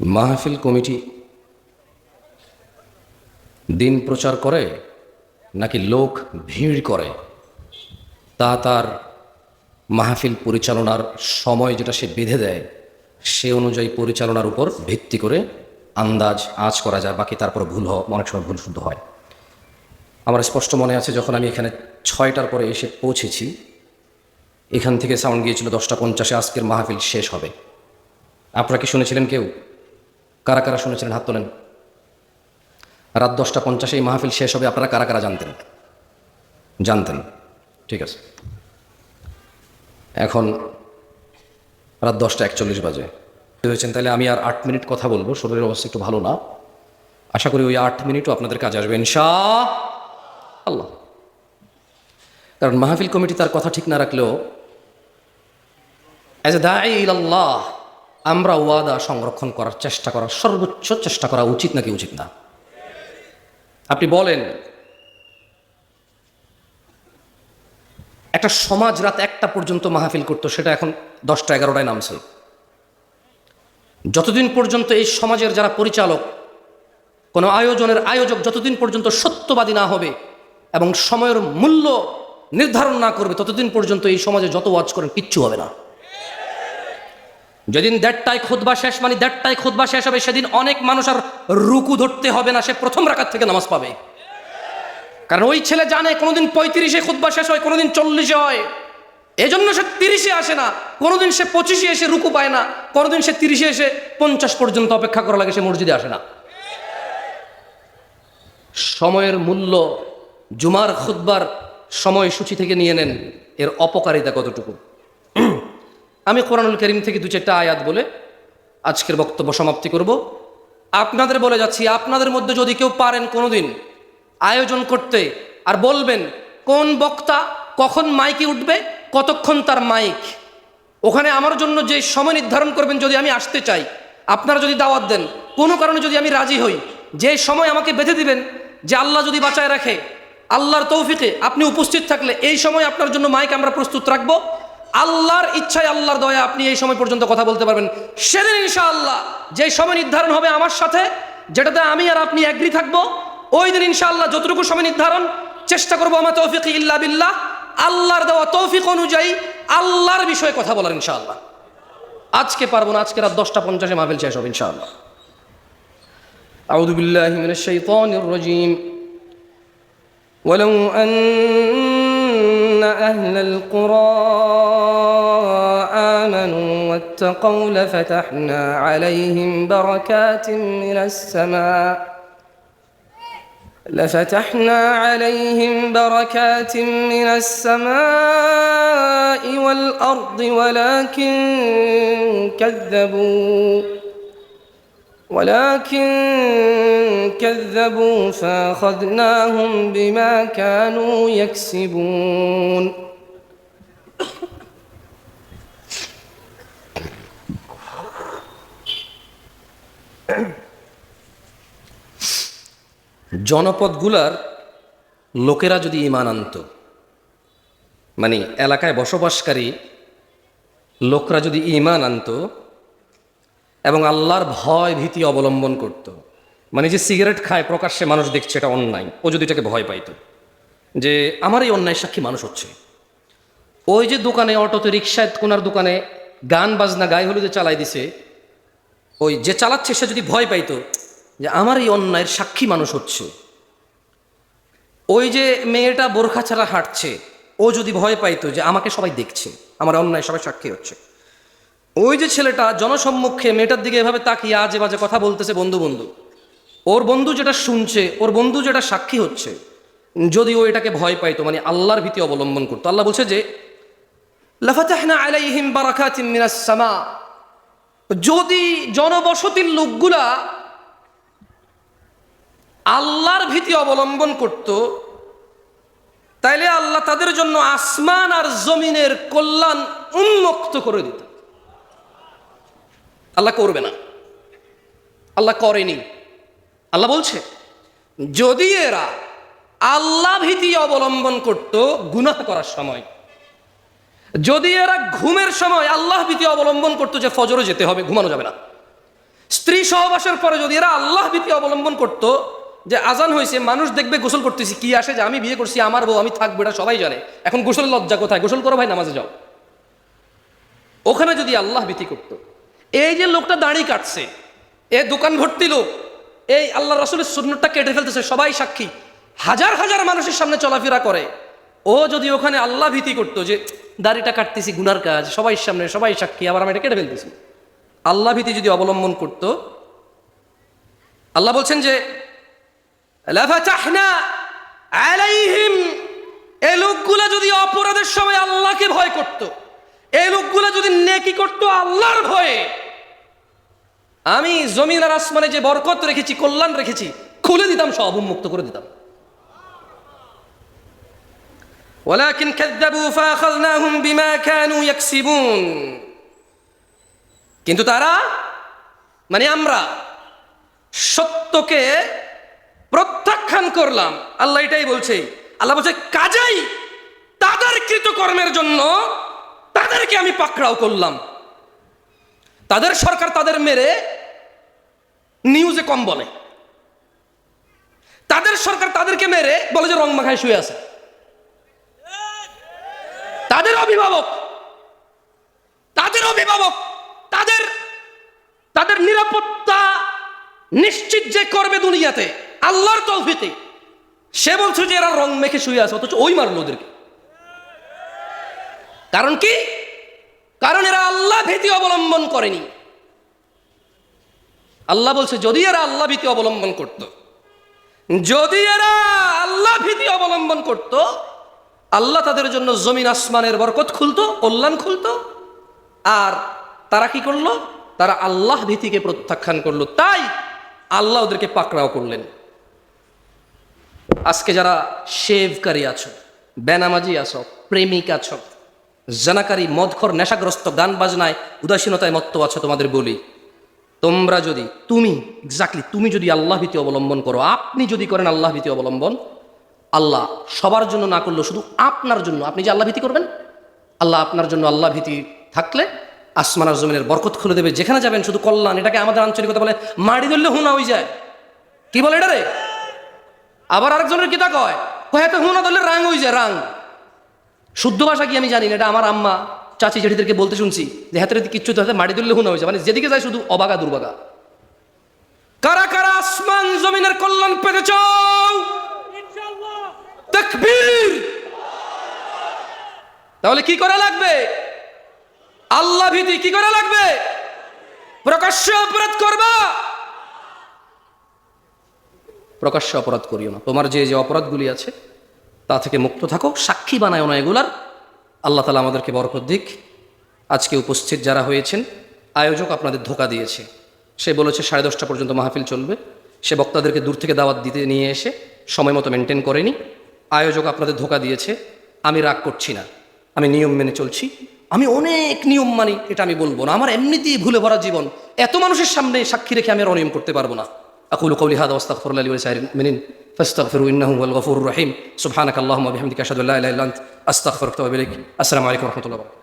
মাহফিল কমিটি দিন প্রচার করে নাকি লোক ভিড় করে? তা তার মাহফিল পরিচালনার সময় যেটা সে বেঁধে দেয়, সে অনুযায়ী পরিচালনার উপর ভিত্তি করে আন্দাজ আজ করা যায়, বাকি তারপর ভুল হয় অনেক সময় ভুল শুদ্ধ হয়। আমার স্পষ্ট মনে আছে যখন আমি এখানে ছয়টার পরে এসে পৌঁছেছি, এখান থেকে সাউন্ড গিয়েছিল দশটা পঞ্চাশে, আজকের মাহফিল শেষ হবে। আপনারা কি শুনেছিলেন কেউ? কারা কারা শুনেছিলেন? হাত তোলেন। রাত দশটা পঞ্চাশে এই মাহফিল শেষ হবে, আপনারা কারা কারা জানতেন? জানতেন। ঠিক আছে। এখন রাত দশটা একচল্লিশ বাজে। হয়েছেন, তাহলে আমি আর আট মিনিট কথা বলব। শরীরের অবস্থা একটু ভালো না। আশা করি ওই আট মিনিটও আপনাদের কাজে আসবে, ইনশা আল্লাহ। কারণ মাহফিল কমিটি তার কথা ঠিক না রাখলেও অ্যাজ এ দায় আল্লাহ আমরা ওয়াদা সংরক্ষণ করার চেষ্টা করার সর্বোচ্চ চেষ্টা করা উচিত নাকি উচিত না? আপনি বলেন, একটা সমাজ রাত একটা পর্যন্ত মাহফিল করতো, সেটা এখন দশটা এগারোটায় নামছে। যতদিন পর্যন্ত এই সমাজের যারা পরিচালক, কোনো আয়োজনের আয়োজক যতদিন পর্যন্ত সত্যবাদী না হবে এবং সময়ের মূল্য নির্ধারণ না করবে, ততদিন পর্যন্ত এই সমাজে যত ওয়াজ করেন কিচ্ছু হবে না। যেদিন দেড়টায় খুদবা শেষ মানে দেড়টায় খুদবা শেষ হবে, সেদিন অনেক মানুষ আর রুকু ধরতে হবে না, সে প্রথম রাখার থেকে নামাজ পাবে। কারণ ওই ছেলে জানে কোনোদিন পঁয়ত্রিশে খুদবা শেষ হয়, কোনোদিন চল্লিশে হয়। এজন্য সে তিরিশে আসে না, কোনোদিন সে পঁচিশে এসে রুকু পায় না, কোনোদিন সে তিরিশে এসে পঞ্চাশ পর্যন্ত অপেক্ষা করা লাগে, সে মসজিদে আসে না। সময়ের মূল্য জুমার খুদ্বার সময়সূচি থেকে নিয়ে নেন, এর অপকারিতা কতটুকু? আমি কোরআনুল করিম থেকে দু চারটা আয়াত বলে আজকের বক্তব্য সমাপ্তি করব। আপনাদের বলে যাচ্ছি, আপনাদের মধ্যে যদি কেউ পারেন কোনোদিন আয়োজন করতে আর বলবেন, কোন বক্তা কখন মাইকে উঠবে? কতক্ষণ তার মাইক? ওখানে আমার জন্য যে সময় নির্ধারণ করবেন, যদি আমি আসতে চাই, আপনারা যদি দাওয়াত দেন, কোনো কারণে যদি আমি রাজি হই, যে সময় আমাকে বেঁধে দিবেন, যে আল্লাহ যদি বাঁচায় রাখে, আল্লাহর তৌফিকে আপনি উপস্থিত থাকলে এই সময় আপনার জন্য মাইক আমরা প্রস্তুত রাখব। আল্লাহর ইচ্ছায় আল্লাহর দয়া আপনি এই সময় পর্যন্ত কথা বলতে পারবেন সেদিন ইনশাআল্লাহ যে সময় নির্ধারণ হবে আমার সাথে যেটাতে আমি আর আপনি এগ্রি থাকবো ওই দিন ইনশাআল্লাহ যতটুকু সময় নির্ধারণ চেষ্টা করবো আমার তৌফিক ইল্লা বিল্লাহ আল্লাহর দেওয়া তৌফিক অনুযায়ী আল্লাহর বিষয়ে কথা বলার ইনশাআল্লাহ আজকে পারবো না আজকে রাত দশটা পঞ্চাশে মাহফিল শেষ হবে ইনশাআল্লাহ أعوذ بالله من الشيطان الرجيم ولو أن أهل القرى آمنوا واتقوا لفتحنا عليهم بركات من السماء. لفتحنا عليهم بركات من السماء والأرض ولكن كذبوا ولكن كذبوا فأخذناهم بما كانوا يكسبون. জনপদগুলার লোকেরা যদি ইমান আনত মানে এলাকায় বসবাসকারী লোকরা যদি ইমান আনত এবং আল্লাহর ভয় ভীতি অবলম্বন করত। মানে যে সিগারেট খায় প্রকাশ্যে মানুষ দেখছে এটা অন্যায়, ও যদি এটাকে ভয় পাইত, যে আমার এই অন্যায় সাক্ষী মানুষ হচ্ছে ওই যে দোকানে অটোতে রিক্সায় কোনার দোকানে গান বাজনা গায়ে হলুদে চালাই দিছে, ওই যে চালাচ্ছে সে যদি ভয় পাইতো যে আমার এই অন্যায়ের সাক্ষী মানুষ হচ্ছে। ওই যে মেয়েটা বোরখা ছাড়া হাঁটছে, ও যদি ভয় পাইতো যে আমাকে সবাই দেখছে, আমার অন্যায় সবাই সাক্ষী হচ্ছে। ওই যে ছেলেটা জনসম্মুখে মেয়েটার দিকে এভাবে তাকিয়ে আজে বাজে কথা বলতেছে বন্ধু বন্ধু। ওর বন্ধু যেটা শুনছে, ওর বন্ধু যেটা সাক্ষী হচ্ছে, যদি ও এটাকে ভয় পাইতো মানে আল্লাহর ভীতি অবলম্বন করতো। আল্লাহ বলছে যে সামা। যদি জনবসতির লোকগুলা আল্লাহর ভীতি অবলম্বন করত, তাইলে আল্লাহ তাদের জন্য আসমান আর জমিনের কল্যাণ উন্মুক্ত করে দিত। আল্লাহ করবে না। আল্লাহ করেনি। আল্লাহ বলছে, যদি এরা আল্লাহ ভীতি অবলম্বন করত গুনাহ করার সময়, যদি এরা ঘুমের সময় আল্লাহ ভীতি অবলম্বন করতো যে ফজরে যেতে হবে, ঘুমানো যাবে না। স্ত্রী সহবাসের পরে যদি এরা আল্লাহ ভীতি অবলম্বন করত যে আজান হয়েছে, মানুষ দেখবে গোসল করতেছি, কি আসে যে আমি বিয়ে করছি, আমার বউ, আমি থাকব, এটা সবাই জানে। এখন গোসল লজ্জা কোথায়? গোসল করো ভাই, নামাজে যাও। ওখানে যদি আল্লাহ ভীতি করত, এই যে লোকটা দাড়ি কাটছে, এ দোকান ভর্তি লোক, এই আল্লাহ রসুলের সুন্নতটা কেটে ফেলতেছে, সবাই সাক্ষী। হাজার হাজার মানুষের সামনে চলাফেরা করে। ও যদি ওখানে আল্লাহ ভীতি করতো যে, দাড়িটা কাটতেছি, গুনার কাজ, সবাই সামনে, সবাই সাক্ষী, আবার আমি এটা কেটে ফেলতেছি। আল্লাহ ভীতি যদি অবলম্বন করত, আল্লাহ বলছেন যে লাফাতাহনা আলাইহিম এই লোকগুলা যদি অপরাধের সময় আল্লাহকে ভয় করত এই লোকগুলা যদি নেকি করত আল্লাহর ভয়ে আমি জমিন আর আসমানে যে বরকত রেখেছি কল্যাণ রেখেছি খুলে দিতাম সব উন্মুক্ত করে দিতাম ولكن كذبوا فأخذناهم بما كانوا يكسبون কিন্তু তারা মানে আমরা সত্যকে প্রত্যাখ্যান করলাম। আল্লাহ এটাই বলছে। আল্লাহ বলছে, কাজেই তাদের কৃতকর্মের জন্য তাদেরকে আমি পাকড়াও করলাম। তাদের সরকার তাদের মেরে নিউজে কম বলে। তাদের সরকার তাদেরকে মেরে বলে যে রং মাখায় শুয়ে আছে। তাদের অভিভাবক তাদের অভিভাবক, তাদের তাদের নিরাপত্তা নিশ্চিত যে করবে দুনিয়াতে আল্লাহর তৌফিতে সে বলছে যে এরা রং মেখে শুয়ে আছে, অথচ ওই মারলো ওদেরকে। কারণ কি? কারণ এরা আল্লাহ ভীতি অবলম্বন করেনি। আল্লাহ বলছে, যদি এরা আল্লাহ ভীতি অবলম্বন করত, যদি এরা আল্লাহ ভীতি অবলম্বন করত, আল্লাহ তাদের জন্য জমিন আসমানের বরকত খুলতো, কল্যাণ খুলতো, আর তারা কি করল? তারা আল্লাহ ভীতিকে প্রত্যাখ্যান করল। তাই আল্লাহ ওদেরকে পাকড়াও করলেন। আজকে যারা শেভকারী আছো, বেনামাজি আছো, প্রেমিক আছো, জানাকারী, মদখর, নেশাগ্রস্ত, গান বাজনায় উদাসীনতায় মত্ত আছো তোমাদের বলি, তোমরা যদি, তুমি এক্স্যাক্টলি তুমি যদি আল্লাহ ভীতি অবলম্বন করো, আপনি যদি করেন আল্লাহ ভীতি অবলম্বন, আল্লাহ সবার জন্য না করলেও শুধু আপনার জন্য, আপনি যে আল্লাহ ভীতি করবেন? আল্লাহ আপনার জন্য আল্লাহ ভীতি থাকলে আসমান আর জমিনের বরকত খুলে দেবে, যেখানে যাবেন শুধু কল্যাণ, এটাকে আমাদের আঞ্চলিকতা বলে মাড়ি ধরলে হুনা হয়ে যায়। কি বলে এটা রে? আবার আরেকজনের কিতা কয়? কয়, এত হুনা ধরলে রাং হয়ে যায় রাং শুদ্ধ ভাষা কি আমি জানি না, এটা আমার আম্মা, চাচি জেঠিদেরকে বলতে শুনছি যে হাতের কিচ্ছু হাতে মাটি ধরলে হুনা হয়ে যায় মানে যেদিকে যায় শুধু অবাগা দুর্বাগা। কারা কারা আসমান জমিনের কল্যাণ পেতে চাও? তাহলে কি করা লাগবে? আল্লাহ ভীতি কি করা লাগবে? প্রকাশ্য অপরাধ করবা? প্রকাশ্য অপরাধ করিও না। তোমার যে যে অপরাধগুলি আছে, তা থেকে মুক্ত থাকো, সাক্ষী বানায় না এগুলার। আল্লাহ তালা আমাদেরকে বরকত দিক। আজকে উপস্থিত যারা হয়েছেন, আয়োজক আপনাদের ধোকা দিয়েছে। সে বলেছে, সাড়ে দশটা পর্যন্ত মাহফিল চলবে। সে বক্তাদেরকে দূর থেকে দাওয়াত দিতে নিয়ে এসে সময় মতো মেনটেন করেনি আয়োজক আপনাদের ধোকা দিয়েছে, আমি রাগ করছি না। আমি নিয়ম মেনে চলছি। আমি অনেক নিয়ম মানি, এটা আমি বলব না। আমার এমনিতেই ভুলে ভরা জীবন। এত মানুষের সামনে সাক্ষী রেখে আমি আর অনিয়ম করতে পারব না। أقول قولي هذا واستغفر الله لي ولسائر المؤمنين فاستغفروا إنه هو الغفور الرحيم. سبحانك اللهم وبحمدك أشهد أن لا إله إلا أنت أستغفرك وأتوب إليك. السلام عليكم ورحمة الله وبركاته.